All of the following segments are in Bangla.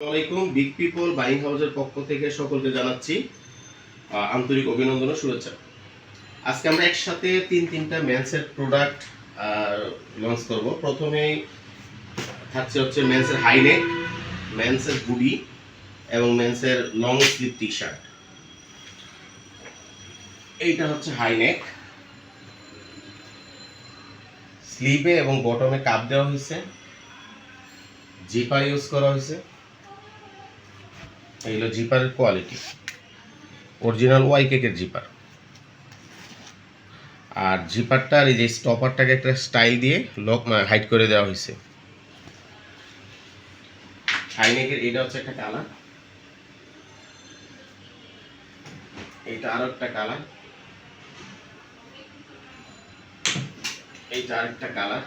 আসসালামাইকুম বিগ পিপল বাইং হাউসের পক্ষ থেকে সকলকে জানাচ্ছি আন্তরিক অভিনন্দন ও শুভেচ্ছা। আজকে আমরা একসাথে তিন তিনটা মেন্সের প্রোডাক্ট লঞ্চ করব। প্রথমেই থাকছে হচ্ছে মেন্সের হাইনেক মেন্সের হুডি এবং মেন্সের লং স্লিভ টি শার্ট এইটা হচ্ছে হাইনেক স্লিভে এবং বটমে কাপ দেওয়া হয়েছে। জিপার ইউজ করা হয়েছে। এই হলো জিপারের কোয়ালিটি। অরিজিনাল ওয়াই কেকের জিপার। আর জিপারটার এই যে স্টপারটাকে একটা স্টাইল দিয়ে লক হাইট করে দেওয়া হয়েছে হাইনেকের এটা হচ্ছে একটা কালার। এইটা আরও একটা কালার। এইটা আরেকটা কালার।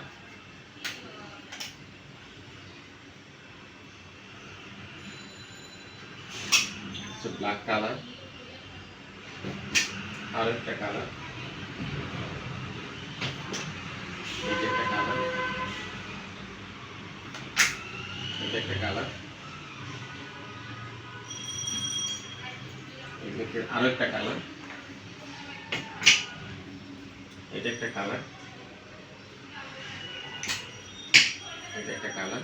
হচ্ছে ব্ল্যাক কালার আর একটা কালার একটা কালার এটা একটা কালার আরও একটা কালার এটা একটা কালার এটা একটা কালার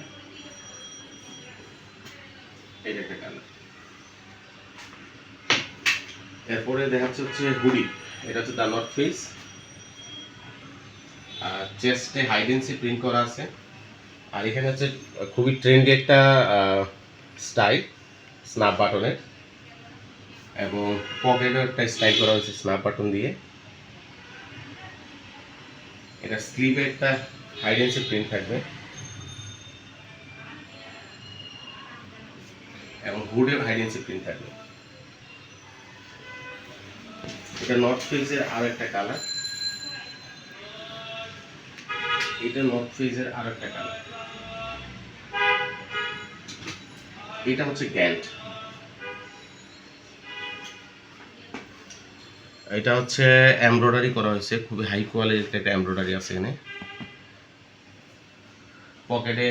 এটা একটা কালার এরপরে দেখাচ্ছে হচ্ছে হুডি। এটা হচ্ছে দ্য নর্থ ফেস আর চেস্টে হাইডেন্সি প্রিন্ট করা আছে। আর এখানে হচ্ছে খুবই ট্রেন্ডি একটা স্টাইল স্ন্যাপ বাটনের। এবং পকেটও একটা স্টাইল করা হয়েছে স্ন্যাপ বাটন দিয়ে। এটা স্লিভে একটা হাইডেন্সি প্রিন্ট থাকবে। এবং হুডের হাইডেন্সি প্রিন্ট থাকবে। এটা নর্থ ফেজের আর একটা কালার এটা নর্থ ফেজের আর একটা কালার এটা হচ্ছে গ্যান্ট এটা হচ্ছে এমব্রয়ডারি করা হয়েছে। খুবই হাই কোয়ালিটির একটা এমব্রয়ডারি আছে এখানে। পকেটে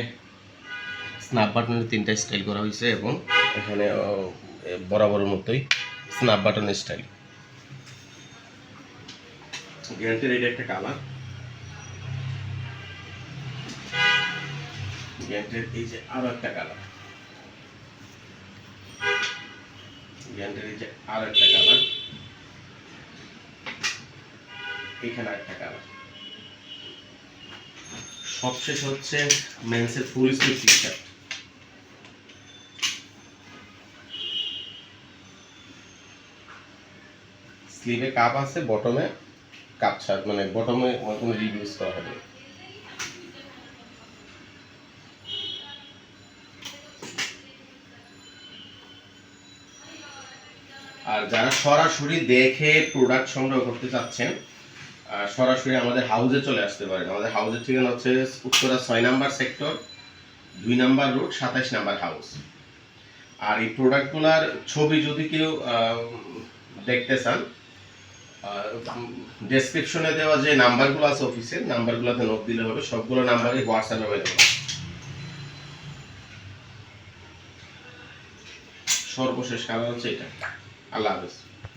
স্ন্যাপ বাটনের তিনটা স্টাইল করা হয়েছে এবং এখানে বরাবরের মতোই স্ন্যাপ বাটনের স্টাইল গ্যারান্টির এটা একটা কালার। গ্যারান্টির এই যে আরও একটা কালার। এই যে আরও একটা কালার। এখানে একটা কালার। সবশেষ হচ্ছে মেন্সের ফুল স্লিভ টি শার্ট স্লিভে কাপ আছে, বটমে। কাপ ছাড় মানে বটমে কোনো রিডিউস করা হবে। আর যারা সরাসরি দেখে প্রোডাক্ট সংগ্রহ করতে চাচ্ছেন সরাসরি আমাদের হাউজে চলে আসতে পারেন। আমাদের হাউজের ঠিকানা হচ্ছে উত্তরা ছয় নাম্বার সেক্টর দুই নাম্বার রোড সাতাইশ নাম্বার হাউস আর এই প্রোডাক্টগুলার ছবি যদি কেউ দেখতে চান ডেসক্রিপশনে দেওয়া যে নাম্বারগুলো আছে অফিসের নাম্বারগুলোতে নোট দিলে হবে, সবগুলো নাম্বারই হোয়াটসঅ্যাপ অ্যাভেলেবল সর্বশেষ কারণ হচ্ছে এটা। আল্লাহ হাফেজ।